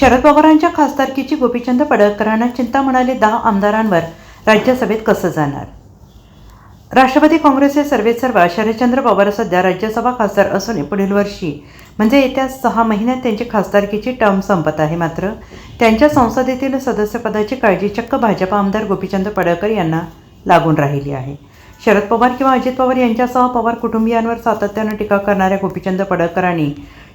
शरद पवारांच्या खासदारकीची गोपीचंद पडळकरांना चिंता म्हणाले दहा आमदारांवर राज्यसभेत कसं जाणार? राष्ट्रवादी काँग्रेसचे सर्वेसर्वा शरदचंद्र पवार सध्या राज्यसभा खासदार असून पुढील वर्षी म्हणजे येत्या सहा महिन्यात त्यांची खासदारकीची टर्म संपत आहे मात्र त्यांच्या संसदेतील सदस्यपदाची काळजी चक्क भाजप आमदार गोपीचंद पडळकर यांना लागून राहिली आहे. शरद पवार किंवा अजित पवार यांच्यासह पवार कुटुंबियांवर सातत्यानं टीका करणाऱ्या गोपीचंद पडळकरांनी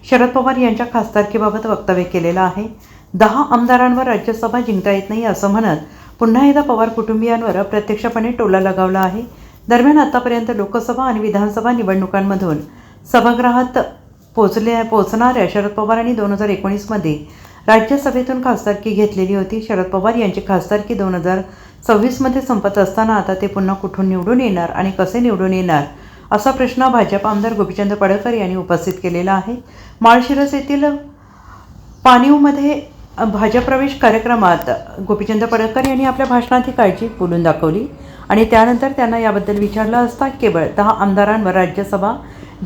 शरद पवार यांच्या खासदारकीबाबत वक्तव्य केलेलं आहे. दहा आमदारांवर राज्यसभा जिंकता येत नाही असं म्हणत पुन्हा एकदा पवार कुटुंबियांवर अप्रत्यक्षपणे टोला लगावला आहे. दरम्यान आतापर्यंत लोकसभा आणि विधानसभा निवडणुकांमधून सभागृहात पोचल्या पोचणाऱ्या शरद पवारांनी दोन हजार एकोणीसमध्ये राज्यसभेतून खासदारकी घेतलेली होती. शरद पवार यांची खासदारकी दोन हजार सव्वीसमध्ये संपत असताना आता ते पुन्हा कुठून निवडून येणार आणि कसे निवडून येणार असा प्रश्न भाजप आमदार गोपीचंद पडळकर यांनी उपस्थित केलेला आहे. माळशिरस येथील पाणीवमध्ये भाजप प्रवेश कार्यक्रमात गोपीचंद पडळकर यांनी आपल्या भाषणात ही काळजी बोलून दाखवली आणि त्यानंतर त्यांना याबद्दल विचारलं असता केवळ दहा आमदारांवर राज्यसभा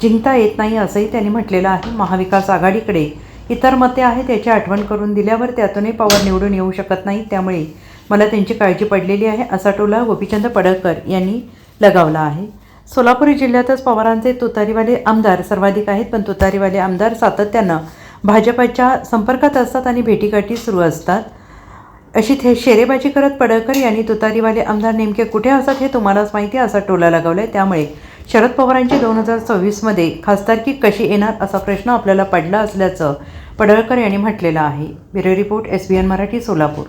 जिंकता येत नाही असंही त्यांनी म्हटलेलं आहे. महाविकास आघाडीकडे इतर मते आहेत याची आठवण करून दिल्यावर त्यातूनही पवार निवडून येऊ शकत नाही त्यामुळे मला त्यांची काळजी पडलेली आहे असा टोला गोपीचंद पडळकर यांनी लगावला आहे. सोलापूर जिल्ह्यातच पवारांचे तुतारीवाले आमदार सर्वाधिक आहेत पण तुतारीवाले आमदार सातत्यानं भाजपाच्या संपर्कात असतात आणि भेटीगाठी सुरू असतात. अशी थे शेरेबाजी करत पडळकर यांनी तुतारीवाले आमदार नेमके कुठे असतात हे तुम्हालाच माहिती आहे असा टोला लगावलं आहे त्यामुळे शरद पवारांची दोन हजार सव्वीसमध्ये खासदारकी कशी येणार असा प्रश्न आपल्याला पडला असल्याचं पडळकर यांनी म्हटलेलं आहे. Bureau report S B N Marathi Solapur.